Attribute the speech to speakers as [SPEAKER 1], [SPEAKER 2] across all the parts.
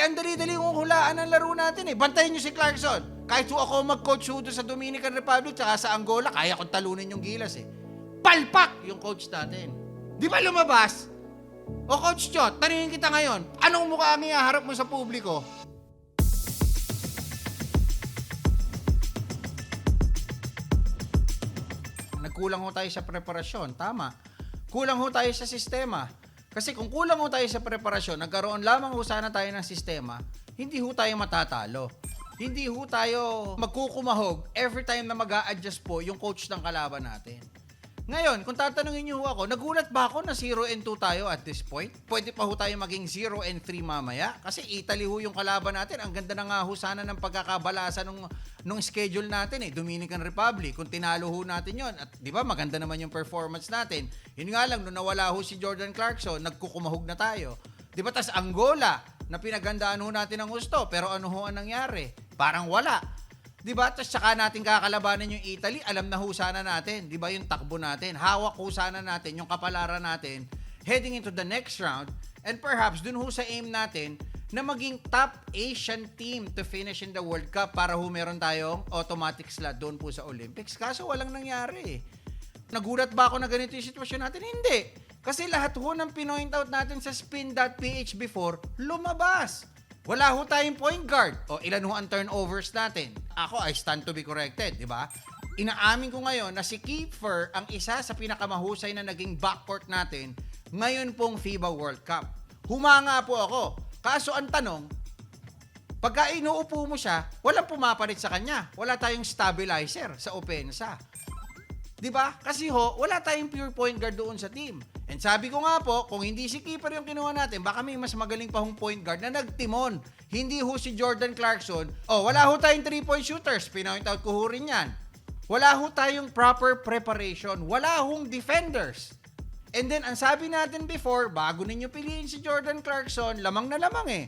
[SPEAKER 1] Eh, ang dali-dali yung hulaan ng laro natin eh. Bantayin nyo si Clarkson. Kahit ho ako mag-coach ho sa Dominican Republic tsaka sa Angola, kaya kong talunin yung gilas eh. Palpak yung coach natin. Di ba lumabas? O Coach Chot, tanungin kita ngayon, anong mukha ang ihaharap mo sa publiko? Nagkulang ho tayo sa preparasyon, tama. Kulang ho tayo sa sistema. Kasi kung kulang ho tayo sa preparasyon, nagkaroon lamang ho sana tayo ng sistema, hindi ho tayo matatalo. Hindi ho tayo magkukumahog every time na mag adjust po yung coach ng kalaban natin. Ngayon, kung tatanungin niyo ako, nagulat ba ako na 0 and 2 tayo at this point? Pwede pa ho tayo maging 0 and 3 mamaya? Kasi Italy ho yung kalaban natin. Ang ganda na nga ho sana ng pagkakabalasa nung, nung schedule natin eh. Dominican Republic. Kung tinalo ho natin yon At di ba maganda naman yung performance natin. Yun nga lang, nung nawala ho si Jordan Clarkson, nagkukumahog na tayo. Di ba? Tas Angola, na pinagandaan ho natin ang gusto. Pero ano ho ang nangyari? Parang wala. Di ba? Tapos saka natin kakalabanan yung Italy, alam na ho sana natin, di ba yung takbo natin, hawak ho sana natin yung kapalaran natin heading into the next round and perhaps dun ho sa aim natin na maging top Asian team to finish in the World Cup para ho meron tayong automatic slot doon po sa Olympics. Kaso walang nangyari eh. Nagulat ba ako na ganito yung sitwasyon natin? Hindi. Kasi lahat ho ng pinoint out natin sa spin.ph before, lumabas. Wala ho tayong point guard. O ilan ho ang turnovers natin. Ako, I stand to be corrected, di ba? Inaamin ko ngayon na si Kiefer ang isa sa pinakamahusay na naging backcourt natin ngayon pong FIBA World Cup. Humanga po ako. Kaso ang tanong, pagka inuupo mo siya, walang pumapalit sa kanya. Wala tayong stabilizer sa opensa. 'Di ba? Kasi ho, wala tayong pure point guard doon sa team. And sabi ko nga po, kung hindi si keeper yung kinuha natin, baka may mas magaling pa hong point guard na nagtimon. Hindi ho si Jordan Clarkson. Oh, wala ho tayong three-point shooters. Pinoint out ko ho rin yan. Wala ho tayong proper preparation. Wala hong defenders. And then, ang sabi natin before, bago ninyo piliin si Jordan Clarkson, lamang na lamang eh.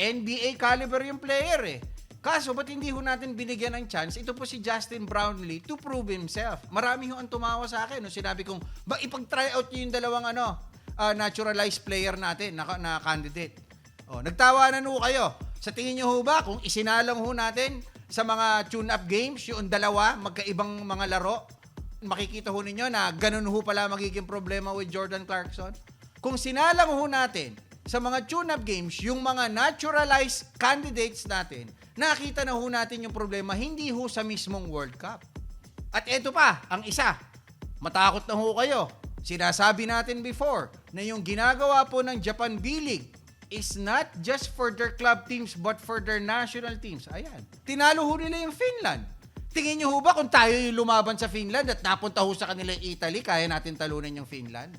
[SPEAKER 1] NBA caliber yung player eh. Kaso, ba't hindi ho natin binigyan ng chance? Ito po si Justin Brownlee to prove himself. Marami ho ang tumawa sa akin. No? Sinabi kong, ba ipag-try out nyo yung dalawang ano, ah, naturalized player natin na, na candidate. Oh, nagtawanan ho kayo. Sa tingin nyo ho ba, kung isinalang ho natin sa mga tune-up games, yung dalawa, magkaibang mga laro, makikita ho ninyo na ganun ho pala magiging problema with Jordan Clarkson. Kung sinalang ho natin sa mga tune-up games, yung mga naturalized candidates natin, nakita na ho natin yung problema, hindi ho sa mismong World Cup. At eto pa, ang isa, matakot na ho kayo. Sinasabi natin before na yung ginagawa po ng Japan B-League is not just for their club teams but for their national teams. Ayan. Tinalo ho nila yung Finland. Tingin nyo ho ba kung tayo yung lumaban sa Finland at napunta ho sa kanila Italy, kaya natin talunan yung Finland?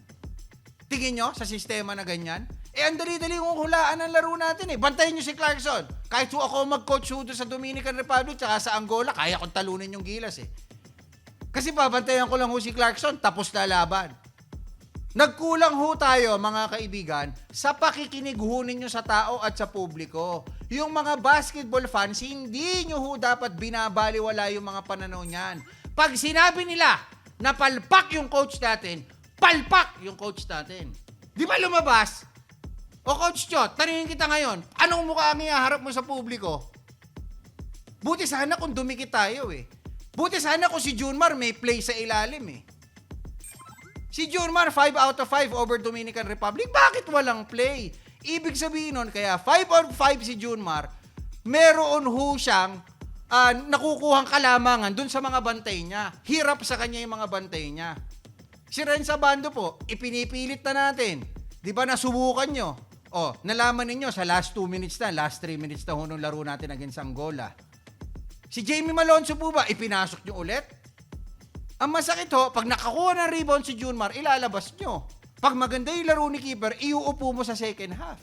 [SPEAKER 1] Tingin nyo sa sistema na ganyan? Eh, ang dali-dali yung hulaan ng laro natin eh. Bantayin nyo si Clarkson. Kahit ho ako mag-coach ho sa Dominican Republic tsaka sa Angola, kaya kong talunin yung gilas eh. Kasi babantayan ko lang ho si Clarkson, tapos na laban. Nagkulang ho tayo, mga kaibigan, sa pakikinig ho ninyo sa tao at sa publiko. Yung mga basketball fans, hindi nyo ho dapat binabaliwala yung mga pananaw niyan. Pag sinabi nila na palpak yung coach natin, palpak yung coach natin. Di ba lumabas? O Coach Chot, tanungin kita ngayon, anong mukha ang ihaharap mo sa publiko? Buti sana kung dumikit tayo eh. Buti sana kung si Junmar may play sa ilalim eh. Si Junmar, 5 out of 5 over Dominican Republic. Bakit walang play? Ibig sabihin nun, kaya 5 out of 5 si Junmar, meron ho siyang ah, nakukuhang kalamangan dun sa mga bantay niya. Hirap sa kanya yung mga bantay niya. Si Renza Bando po, ipinipilit na natin. Di ba nasubukan nyo? O, nalaman ninyo sa last 2 minutes na, last 3 minutes na ho laro natin against Angola. Si Jamie Malonzo po ba, ipinasok nyo ulit? Ang masakit ho, pag nakakuha ng rebound si Junmar, ilalabas nyo. Pag maganda yung laro ni Keeper, iuupo mo sa second half.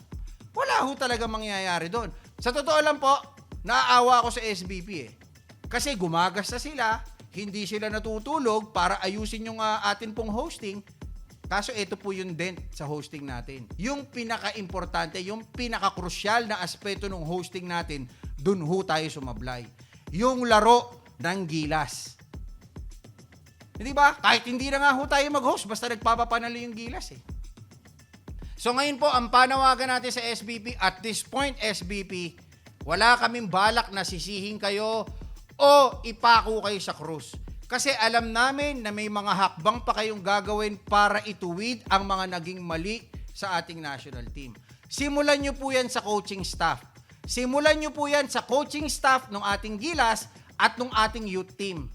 [SPEAKER 1] Wala ho talaga mangyayari doon. Sa totoo lang po, naaawa ako sa SBP eh. Kasi gumagasta sila, hindi sila natutulog para ayusin yung ah, atin pong hosting. Kaso ito po yung dent sa hosting natin. Yung pinaka-importante, yung pinaka-crucial na aspeto ng hosting natin, dun ho tayo sumablay. Yung laro ng gilas. Hindi ba? Kahit hindi na nga ho tayo mag-host, basta nagpapapanalo yung gilas eh. So ngayon po, ang panawagan natin sa SBP, at this point, SBP, wala kaming balak na sisihin kayo o ipako kayo sa krus. Kasi alam namin na may mga hakbang pa kayong gagawin para ituwid ang mga naging mali sa ating national team. Simulan nyo po yan sa coaching staff. Simulan nyo po yan sa coaching staff ng ating Gilas at ng ating youth team.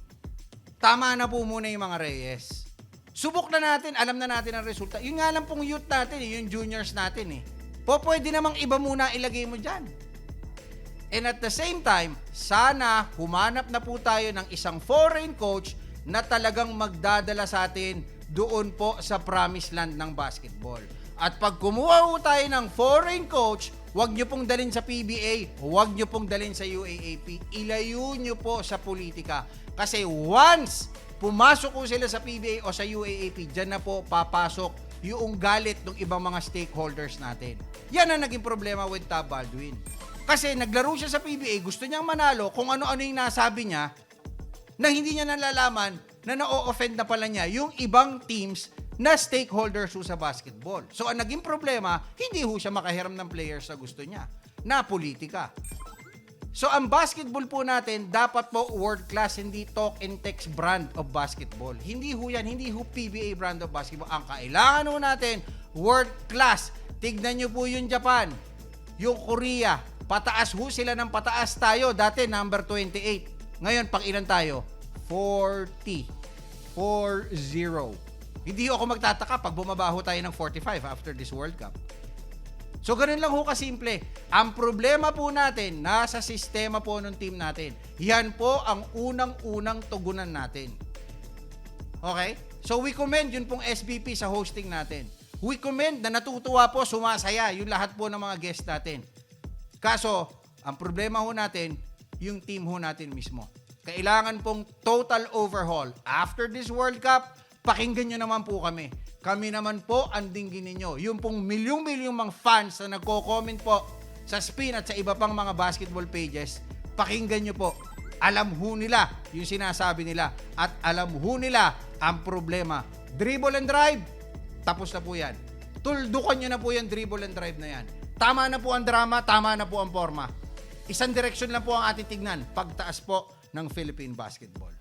[SPEAKER 1] Tama na po muna yung mga Reyes. Subok na natin, alam na natin ang resulta. Yun nga lang pong youth natin, eh, yung juniors natin eh. Po, pwede namang iba muna ilagay mo dyan. And at the same time, sana humanap na po tayo ng isang foreign coach na talagang magdadala sa atin doon po sa promised land ng basketball. At pag kumuha po tayo ng foreign coach, huwag nyo pong dalhin sa PBA, huwag nyo pong dalhin sa UAAP, ilayo nyo po sa politika. Kasi once pumasok po sila sa PBA o sa UAAP, dyan na po papasok yung galit ng ibang mga stakeholders natin. Yan ang naging problema with Tab Baldwin. Kasi naglaro siya sa PBA, gusto niyang manalo kung ano-ano yung nasabi niya na hindi niya nalalaman na na-offend na pala niya yung ibang teams na stakeholders ho sa basketball. So ang naging problema, hindi ho siya makahiram ng players na gusto niya, na politika. So ang basketball po natin, dapat po world class, hindi talk and text brand of basketball. Hindi ho yan, hindi ho PBA brand of basketball. Ang kailangan ho natin, world class. Tignan nyo po yung Japan, yung Korea, pataas ho sila ng pataas tayo. Dati number 28. Ngayon, pang ilan tayo? 40. 4-0. Hindi ako magtataka pag bumabaho tayo ng 45 after this World Cup. So, ganun lang ho kasimple. Ang problema po natin, nasa sistema po ng team natin. Yan po ang unang-unang tugunan natin. Okay? So, we commend yun pong SBP sa hosting natin. We commend na natutuwa po, sumasaya yung lahat po ng mga guest natin. Kaso, ang problema ho natin, yung team ho natin mismo. Kailangan pong total overhaul. After this World Cup, pakinggan nyo naman po kami. Kami naman po ang dinggin ninyo. Yung pong milyong-milyong mga fans na nagko-comment po sa spin at sa iba pang mga basketball pages, pakinggan nyo po. Alam ho nila yung sinasabi nila at alam ho nila ang problema. Dribble and drive, tapos na po yan. Tuldukan nyo na po yung dribble and drive na yan. Tama na po ang drama, tama na po ang forma. Isang direksyon lang po ang ating tignan, pagtaas po ng Philippine basketball.